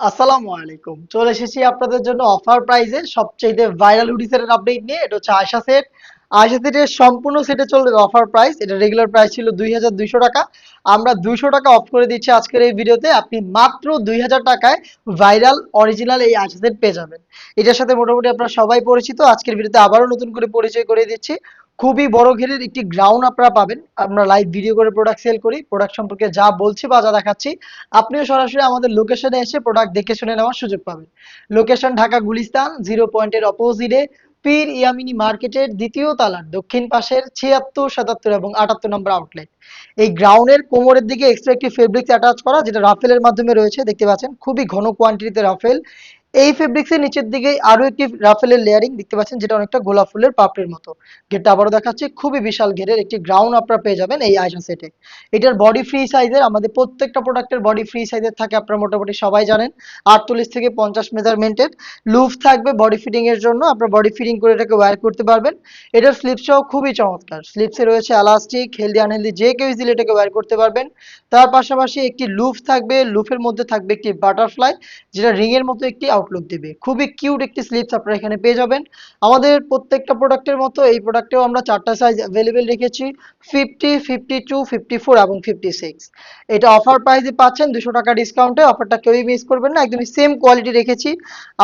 আসসালামু আলাইকুম। চলে এসেছি আপনাদের জন্য অফার প্রাইজে সবচেয়ে ভাইরাল হুডি সেটের আপডেট নিয়ে। এটা হচ্ছে আয়সা সেট সেটের সম্পূর্ণ সেটে চলবে অফার প্রাইস। এটা রেগুলার প্রাইস ছিল দুই হাজার দুইশো টাকা। আমরা দুইশো টাকা অফ করে দিচ্ছি আজকের এই ভিডিওতে। আপনি মাত্র দুই হাজার টাকায় ভাইরাল অরিজিনাল এই সেট পেয়ে যাবেন। এটার সাথে মোটামুটি আপনারা সবাই পরিচিত। আজকের ভিডিওতে আবারও নতুন করে পরিচয় করে দিচ্ছি। খুবই বড় ঘেরের একটি গ্রাউন্ড আপনারা পাবেন। আমরা লাইভ ভিডিও করে প্রোডাক্ট সেল করি। প্রোডাক্ট সম্পর্কে যা বলছি বা যা দেখাচ্ছি, আপনিও সরাসরি আমাদের লোকেশনে এসে প্রোডাক্ট দেখে শুনে নেওয়ার সুযোগ পাবেন। লোকেশন ঢাকা গুলিস্তান জিরো পয়েন্টের অপোজিটে পীর ইয়ামিনী মার্কেটের দ্বিতীয় তালার দক্ষিণ পাশের ছিয়াত্তর, সাতাত্তর এবং আটাত্তর নম্বর আউটলেট এই গ্রাউন্ডের কোমরের দিকে এক্সট্রা একটি ফেব্রিক অ্যাটাচ করা, যেটা রাফেলের মাধ্যমে রয়েছে। দেখতে পাচ্ছেন, খুবই ঘন কোয়ান্টিটিতে রাফেল। এই ফেব্রিক্সের নিচের দিকে আরও একটি রাফেলের লেয়ারিং দেখতে পাচ্ছেন, যেটা অনেকটা গোলাপ ফুলের পাপড়ির মতো। ঘেরটা আবারও দেখাচ্ছি, খুবই বিশাল ঘেরের একটি গ্রাউন্ড আপনারা পেয়ে যাবেন এই আয়সা সেটে এটার বডি ফ্রি সাইজের আমাদের প্রত্যেকটা প্রোডাক্টের বডি ফ্রি সাইজের থাকে আপনারা মোটামুটি সবাই জানেন। আটচল্লিশ থেকে পঞ্চাশ মেজারমেন্টের লুফ থাকবে বডি ফিটিং এর জন্য, আপনারা বডি ফিটিং করে এটাকে ওয়্যার করতে পারবেন। এটার স্লিপসটাও খুবই চমৎকার। স্লিপসে রয়েছে এলাস্টিক হেলদি আনহেলদি যে কেউ ইজিলি এটাকে ওয়্যার করতে পারবেন। তার পাশাপাশি একটি লুফ থাকবে লুফের মধ্যে থাকবে একটি বাটারফ্লাই যেটা রিং এর মতো একটি আউটলুক দেবে। খুবই কিউট একটি স্লিপস আপনারা এখানে পেয়ে যাবেন। আমাদের প্রত্যেকটা প্রোডাক্টের মতো এই প্রোডাক্টেও আমরা চারটা সাইজ অ্যাভেলেবেল রেখেছি fifty fifty two fifty four এবং ফিফটি সিক্স এটা অফার প্রাইসে পাচ্ছেন, দুশো টাকা ডিসকাউন্টে অফারটা কেউই মিস করবেন না, একদমই সেম কোয়ালিটি রেখেছি।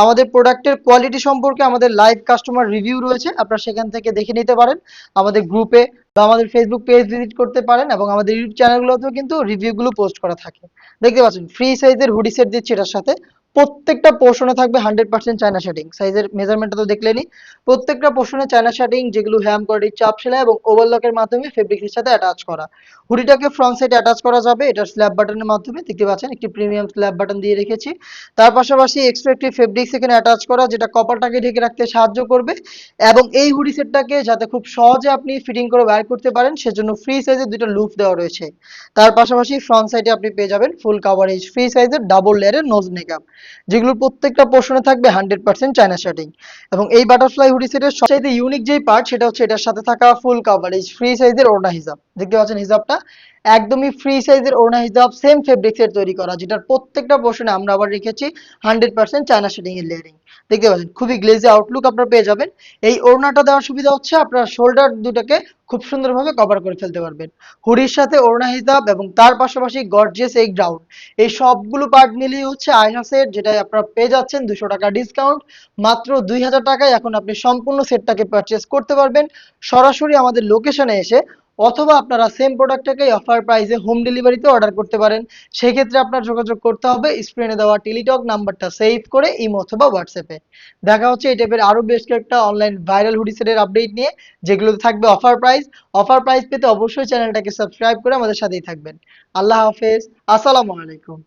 আমাদের প্রোডাক্টের কোয়ালিটি সম্পর্কে আমাদের লাইভ কাস্টমার রিভিউ রয়েছে, আপনারা সেখান থেকে দেখে নিতে পারেন। আমাদের গ্রুপে বা আমাদের ফেসবুক পেজ ভিজিট করতে পারেন এবং আমাদের ইউটিউব চ্যানেলগুলোতেও কিন্তু রিভিউগুলো পোস্ট করা থাকে। দেখতে পাচ্ছেন ফ্রি সাইজের হুডি সেট দিচ্ছি এটার সাথে। প্রত্যেকটা পোর্শনে থাকবে হান্ড্রেড পার্সেন্ট চায়না শার্টিং সাইজের মেজারমেন্টটা তো দেখলেনি প্রত্যেকটা পোর্শনে চায়না শার্টিং যেগুলো হ্যাম কোয়ালিটির চাপ সেলাই এবং ওভারলকের মাধ্যমে ফেব্রিকের সাথে অ্যাটাচ করা। হুডিটাকে ফ্রন্ট সাইডে অ্যাটাচ করা যাবে। এটার স্ল্যাব বাটনের মাধ্যমে, দেখতে পাচ্ছেন? একটি প্রিমিয়াম স্ল্যাব বাটন দিয়ে রেখেছি। তার পাশাপাশি এক্সট্রা একটি ফেব্রিক্স এখানে অ্যাটাচ করা, যেটা কপারটাকে ঢেকে রাখতে সাহায্য করবে। এবং এই হুডি সেটটাকে যাতে খুব সহজে আপনি ফিটিং করে ওয়্যার করতে পারেন, সেজন্য ফ্রি সাইজের দুটো লুপ দেওয়া রয়েছে। তার পাশাপাশি ফ্রন্ট সাইডে আপনি পেয়ে যাবেন ফুল কাভারেজ ফ্রি সাইজের ডাবল লেয়ারের নোজ মেকআপ যেগুলোর প্রত্যেকটা পোর্শনে থাকবে হান্ড্রেড পার্সেন্ট চায়না শার্টিং এবং এই বাটারফ্লাই হুডি সেটের সবচাইতে ইউনিক যেই পার্ট সেটা হচ্ছে এটার সাথে থাকা ফুল কাভারেজ ফ্রি সাইজের ওড়না হিসাব দেখতে পাচ্ছেন হিসাবটা একদমই ফ্রি সাইজের ওড়না হিসাব সেম ফেব্রিক্সের তৈরি করা, যেটার প্রত্যেকটা পোর্শনে আমরা আবার রেখেছি হান্ড্রেড পার্সেন্ট চায়না শার্টিং এর লেয়ারিং দেখতে পাচ্ছেন, খুবই গ্লেজি আউটলুক আপনারা পেয়ে যাবেন। এই ওড়নাটা দেওয়ার সুবিধা হচ্ছে, আপনার শোল্ডার দুটাকে খুব সুন্দরভাবে কভার করে ফেলতে পারবেন। হুডির সাথে ওড়না হিসাব এবং তার পাশাপাশি গর্জিয়াস এই গ্রাউন্ড এই সবগুলো পার্ট মিলিয়ে হচ্ছে আয়না সেট আপনারা পেয়ে যাচ্ছেন দুশো টাকা ডিসকাউন্ট মাত্র দুই হাজার টাকায় এখন আপনি সম্পূর্ণ সেটটাকে পারচেস করতে পারবেন। সরাসরি আমাদের লোকেশনে এসে অথবা আপনারা সেম প্রোডাক্টটাকে অফার প্রাইসে হোম ডেলিভারিতে অর্ডার করতে পারেন। সেক্ষেত্রে আপনার যোগাযোগ করতে হবে স্ক্রিনে দেওয়া টেলিটক নাম্বারটা সেভ করে ইমো অথবা হোয়াটসঅ্যাপে দেখা হচ্ছে এই টাইপের আরও বেশ কয়েকটা অনলাইন ভাইরাল হুডি সেটের আপডেট নিয়ে, যেগুলোতে থাকবে অফার প্রাইস অফার প্রাইস পেতে অবশ্যই চ্যানেলটাকে সাবস্ক্রাইব করে আমাদের সাথেই থাকবেন। আল্লাহ হাফেজ। আসসালামু আলাইকুম।